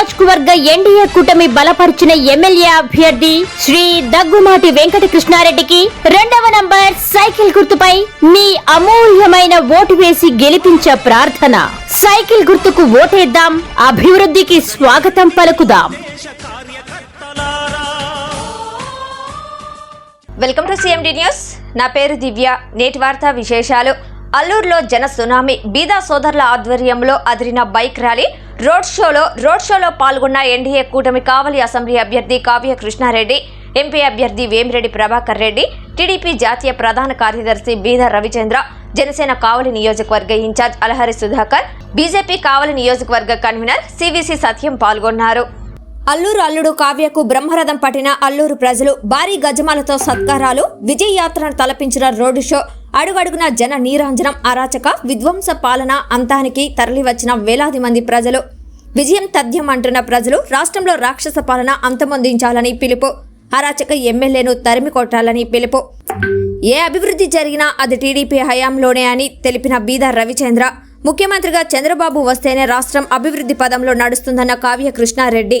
నియోజకవర్గ ఎన్డీఏ కూటమి బలపరిచిన ఎమ్మెల్యే అభ్యర్థి శ్రీ దగ్గుమాటి వెంకట కృష్ణారెడ్డికి రెండవ నంబర్ సైకిల్ గుర్తుపై మీ అమూల్యమైన ఓటు వేసి గెలిపించే ప్రార్థన. సైకిల్ గుర్తుకు ఓటేద్దాం అభివృద్ధికి స్వాగతం పలుకుదాం. Welcome to CMD news. నా పేరు దివ్య. నేటి వార్తా విశేషాలు. అల్లూరులో జన సునామీ బీదా సోదరుల ఆధ్వర్యంలో అదిరిన బైక్ ర్యాలీ రోడ్ షోలో రోడ్ షోలో పాల్గొన్న ఎన్డీఏ కూటమి కావలి అసెంబ్లీ అభ్యర్థి కావ్య కృష్ణారెడ్డి ఎంపీ అభ్యర్థి వేమిరెడ్డి ప్రభాకర్ రెడ్డి టీడీపీ జాతీయ ప్రధాన కార్యదర్శి బీదర్ రవిచంద్ర జనసేన కావలి నియోజకవర్గ ఇన్ఛార్జ్ అలహరి సుధాకర్ బీజేపీ కావలి నియోజకవర్గ కన్వీనర్ సివిసి సత్యం పాల్గొన్నారు. అల్లూరు అల్లుడు కావ్యకు బ్రహ్మరథం పట్టిన అల్లూరు ప్రజలు భారీ గజమాలతో సత్కారాలు విజయయాత్రను తలపించిన రోడ్డు షో అడుగడుగున జన నీరాంజనం అరాచక విధ్వంస పాలన అంతానికి తరలివచ్చిన వేలాది మంది ప్రజలు. విజయం తథ్యం అంటున్న ప్రజలు రాష్ట్రంలో రాక్షస పాలన అంతమొందించాలని పిలుపు. అరాచక ఎమ్మెల్యేను తరిమి కొట్టాలని పిలుపు. ఏ అభివృద్ధి జరిగినా అది టీడీపీ హయాంలోనే అని తెలిపిన బీదర్ రవిచంద్ర. ముఖ్యమంత్రిగా చంద్రబాబు వస్తేనే రాష్ట్రం అభివృద్ధి పదంలో నడుస్తుందన్న కావ్య కృష్ణారెడ్డి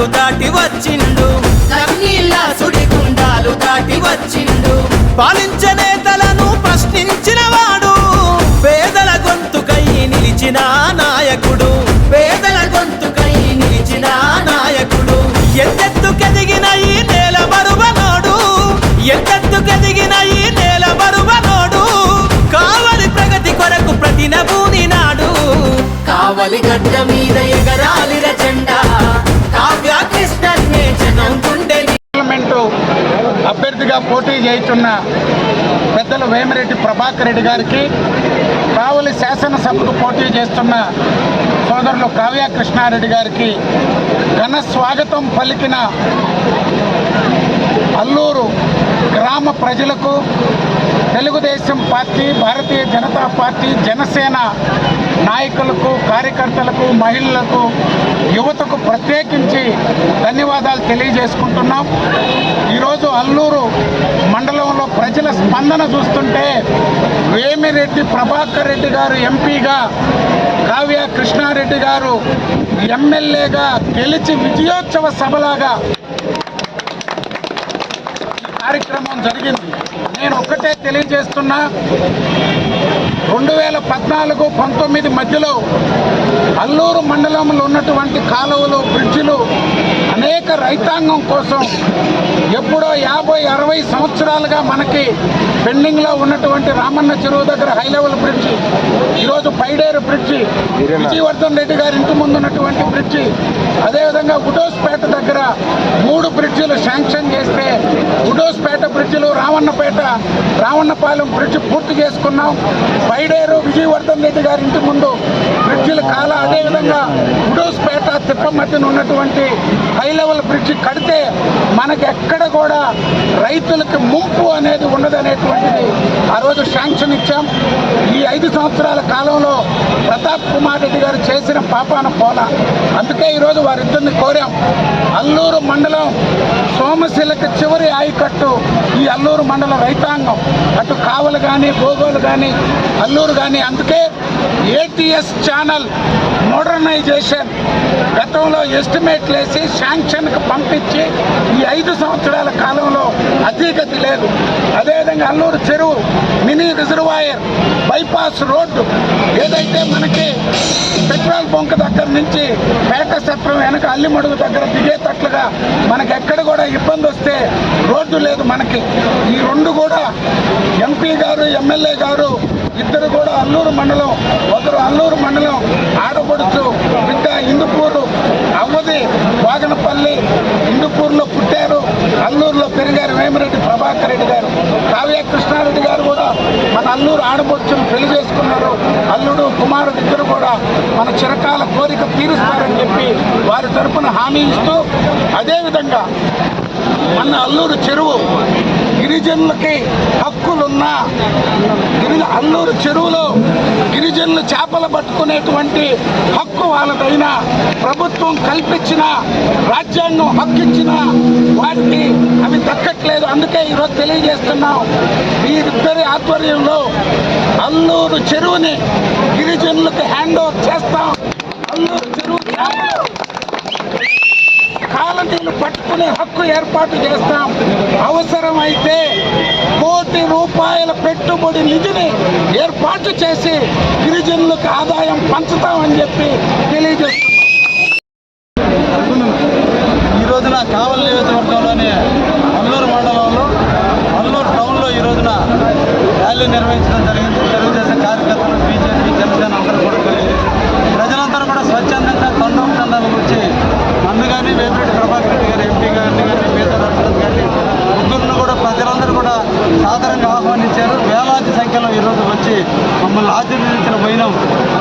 సుడిగుండాలు దాటి వచ్చిండు. సుడిగుండాలు దాటి వచ్చిండు. పాలించే నేతలను ప్రశ్నించిన వాడు. పేదల గొంతుకై నిలిచిన నాయకుడు. పేదల గొంతుకై నిలిచిన నాయకుడు. ఎంతెత్తుకెదిగిన ఈ నేల మరువనోడు ఎంతెత్తుకెదిగిన ఈ నేల మరువనోడు కావలి ప్రగతి కొరకు ప్రతినభూని నాడు. కావలి గడ్డ మీద అభ్యర్థిగా పోటీ చేస్తున్న పెద్దలు వేమిరెడ్డి ప్రభాకర్ రెడ్డి గారికి కావలి శాసనసభకు పోటీ చేస్తున్న సోదరులు కావ్య కృష్ణారెడ్డి గారికి ఘన స్వాగతం పలికిన అల్లూరు గ్రామ ప్రజలకు తెలుగుదేశం పార్టీ భారతీయ జనతా పార్టీ జనసేన నాయకులకు కార్యకర్తలకు మహిళలకు యువతకు ప్రత్యేకించి ధన్యవాదాలు తెలియజేసుకుంటున్నాం. ఈరోజు అల్లూరు స్పందన చూస్తుంటే వేమిరెడ్డి ప్రభాకర్ రెడ్డి గారు ఎంపీగా కావ్య కృష్ణారెడ్డి గారు ఎమ్మెల్యేగా గెలిచి విజయోత్సవ సభలాగా కార్యక్రమం జరిగింది. నేను ఒక్కటే తెలియజేస్తున్నా రెండు వేల పద్నాలుగు పంతొమ్మిది మధ్యలో అల్లూరు మండలంలో ఉన్నటువంటి కాలువలు బ్రిడ్జిలు అనేక రైతాంగం కోసం ఎప్పుడో యాభై అరవై సంవత్సరాలుగా మనకి పెండింగ్లో ఉన్నటువంటి రామన్న చెరువు దగ్గర హై లెవెల్ బ్రిడ్జి ఈరోజు పైడేరు బ్రిడ్జి విజయవర్ధన్ రెడ్డి గారి ఇంటి ముందు ఉన్నటువంటి బ్రిడ్జి అదేవిధంగా గుడోస్పేట దగ్గర మూడు బ్రిడ్జిలు శాంక్షన్ చేస్తే గుడోస్పేట బ్రిడ్జిలు రావన్నపేట రావన్నపాలెం బ్రిడ్జ్ పూర్తి చేసుకున్నాం. పైడేరు విజయవర్ధన్ రెడ్డి గారి ఇంటి ముందు బ్రిడ్జిలు కాల అదేవిధంగా గుడోస్పేట తిప్ప మధ్యన ఉన్నటువంటి హై లెవెల్ బ్రిడ్జి కడితే మనకి ఎక్కడ కూడా రైతులకు ముంపు అనేది ఉండదనేటువంటిది ఆ రోజు శాంక్షన్ ఇచ్చాం. ఈ ఐదు సంవత్సరాల కాలంలో ప్రతాప్ కుమార్ రెడ్డి గారు చేసిన పాపాన పోల. అందుకే ఈరోజు వారిద్దరిని కోరాం. అల్లూరు మండలం సోమశిలకు చివరి ఆయకట్టు ఈ అల్లూరు మండల రైతాంగం. అటు కావలు కానీ గోగోలు కానీ అల్లూరు కానీ అందుకే ఏటీఎస్ ఛానల్ మోడర్నైజేషన్ గతంలో ఎస్టిమేట్లు వేసి శాంక్షన్కి పంపించి ఈ ఐదు సంవత్సరాల కాలంలో అధిగతి లేదు. అదేవిధంగా అల్లూరు చెరువు మినీ రిజర్వాయర్ బైపాస్ రోడ్డు ఏదైతే మనకి పెట్రోల్ బంక్ దగ్గర నుంచి పేట సత్రం వెనక అల్లిమడుగు దగ్గర దిగేటట్లుగా మనకి ఎక్కడ కూడా ఇబ్బంది వస్తే రోడ్డు లేదు మనకి. ఈ రెండు కూడా ఎంపీ గారు ఎమ్మెల్యే గారు ఇద్దరు కూడా అల్లూరు మండలం ఒకరు అల్లూరు మండలం ఆడపడుచు బిడ్డ ఇందుపూరు అవ్వది వాగనపల్లి ఇందుపూరులో పుట్టారు అల్లూరులో పెరిగారు వేమిరెడ్డి ప్రభాకర్ రెడ్డి గారు కావ్య కృష్ణారెడ్డి గారు కూడా మన అల్లూరు ఆడపడుచును పెళ్ళి చేసుకున్నారు. అల్లుడు కుమారుడు ఇద్దరు కూడా మన చిరకాల కోరిక తీరుస్తారని చెప్పి వారి తరపున హామీ ఇస్తూ అదేవిధంగా మన అల్లూరు చెరువు గిరిజనులకి హక్కులున్న గిరిజ అల్లూరు చెరువులో గిరిజనులు చేపలు పట్టుకునేటువంటి హక్కు వాళ్ళదైన ప్రభుత్వం కల్పించిన రాజ్యాంగం హక్కు ఇచ్చిన వారికి అవి దక్కట్లేదు. అందుకే ఈరోజు తెలియజేస్తున్నాం. వీరిద్దరి ఆధ్వర్యంలో అల్లూరు చెరువుని గిరిజనులకు హ్యాండ్ ఓవర్ చేస్తాం. అల్లూరు చెరువు చేపలు పట్టుకునే హక్కు ఏర్పాటు చేస్తాం. అవసరమైతే కోటి రూపాయల పెట్టుబడి నిధిని ఏర్పాటు చేసి గిరిజనులకు ఆదాయం పంచుతామని చెప్పి తెలియజేస్తాం ఈ రోజున కావలి నియోజకవర్గంలోని అల్లూరు మండలంలో అల్లూరు టౌన్లో ఈ రోజున ర్యాలీ నిర్వహించడం జరిగింది తెలుగుదేశం కార్యకర్తలు బీజేపీ జనసేన అందరూ కూడా కలిసి ప్రజలందరూ కూడా స్వచ్ఛందంగా తండం తండాలకు వచ్చి నన్ను కానీ వేమిరెడ్డి ప్రభాకర్ రెడ్డి గారు ఎంపీ గారిని కానీ మిగతా రాష్ట్రం కానీ ముగ్గురిని కూడా ప్రజలందరూ కూడా సాధారణంగా ఆహ్వానించారు. వేలాది సంఖ్యలో ఈరోజు వచ్చి మమ్మల్ని ఆశీర్వదించిన పోయినాం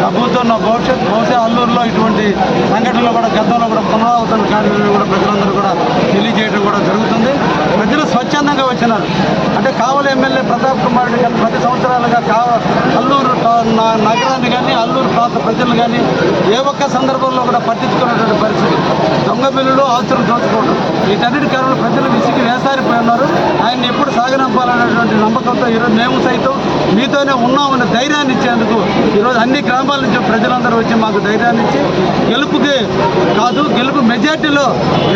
ప్రభుత్వం భవిష్యత్ బహుశా అల్లూరులో ఇటువంటి సంఘటనలు కూడా గతంలో కూడా పునరావృతం కార్యక్రమం కూడా ప్రజలందరూ కూడా తెలియజేయడం కూడా జరుగుతుంది. ప్రజలు స్వచ్ఛందంగా వచ్చినారు. అంటే కావలి ఎమ్మెల్యే ప్రతాప్ కుమార్ రెడ్డి గారు ప్రతి సంవత్సరాలుగా కావ అల్లూరు నగరాన్ని కానీ అల్లూరు ప్రాంత ప్రజలు కానీ ఏ ఒక్క సందర్భంలో కూడా పట్టించుకున్నటువంటి పరిస్థితి. దొంగ బిల్లులు ఆస్తులు దోచుకోవడం వీటన్నిటి కారణంలో ప్రజలు విసిగి వేసారిపోయి ఉన్నారు ఆయన ఎప్పుడు సాగనంపాలనేటువంటి నమ్మకంతో ఈరోజు మేము సైతం మీతోనే ఉన్నామన్న ధైర్యాన్ని ఇచ్చేందుకు ఈరోజు అన్ని గ్రామాల నుంచి ప్రజలందరూ వచ్చి మాకు ధైర్యాన్ని ఇచ్చి గెలుపుకి కాదు గెలుపు మెజార్టీలో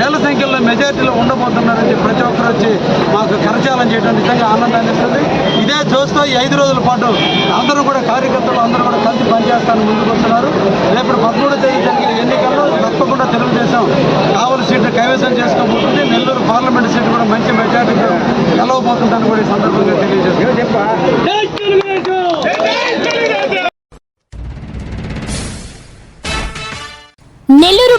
వేల సంఖ్యలో మెజార్టీలో ఉండబోతున్నారని ప్రతి ఒక్కరు వచ్చి మాకు కరచాలం చేయడం నిజంగా ఆనందాన్ని ఇస్తుంది. ఇదే చూస్తూ ఈ ఐదు రోజుల పాటు అందరూ కూడా కార్యకర్తలు అందరూ కూడా కలిసి పనిచేస్తాను ముందుకు వస్తున్నారు. రేపు పదమూడో తేదీ జరిగే ఎన్నికల్లో తప్పకుండా తెలుగుదేశం కావలి సీట్లు కైవసం చేసుకోబోతుంది. నెల్లూరు పార్లమెంట్ సీటు కూడా మంచి మెజార్టీతో గెలవబోతుందని కూడా ఈ సందర్భంగా తెలియజేస్తుంది